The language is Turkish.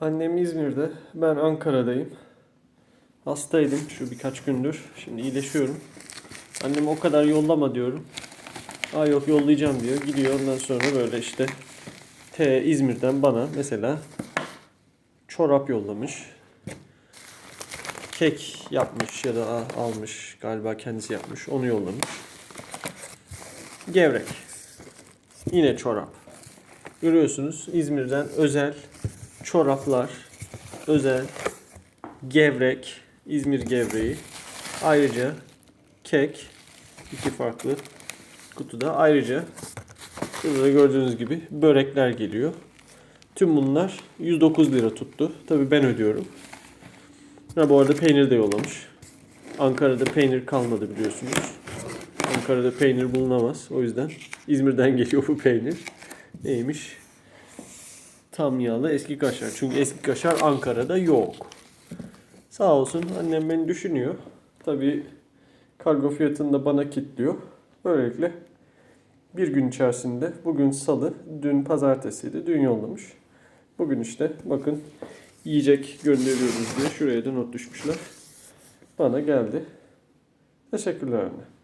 Annem İzmir'de, ben Ankara'dayım. Hastaydım şu birkaç gündür. Şimdi iyileşiyorum. Annem o kadar yollama diyorum. Aa yok yollayacağım diyor. Gidiyor ondan sonra böyle işte T İzmir'den bana mesela çorap yollamış. Kek yapmış ya da almış galiba kendisi yapmış. Onu yollamış. Gevrek. Yine çorap. Görüyorsunuz İzmir'den özel çoraplar, özel gevrek, İzmir gevreği. Ayrıca kek, iki farklı kutuda. Ayrıca burada da gördüğünüz gibi börekler geliyor. Tüm bunlar 109 lira tuttu. Tabii ben ödüyorum. Ha, bu arada peynir de yollamış. Ankara'da peynir kalmadı biliyorsunuz. Ankara'da peynir bulunamaz. O yüzden İzmir'den geliyor bu peynir. Neymiş? Tam yağlı eski kaşar. Çünkü eski kaşar Ankara'da yok. Sağ olsun annem beni düşünüyor. Tabii kargo fiyatını da bana kilitliyor. Böylelikle bir gün içerisinde bugün salı, dün pazartesiydi. Dün yollamış. Bugün işte bakın yiyecek gönderiyoruz diye şuraya da not düşmüşler. Bana geldi. Teşekkürler anne.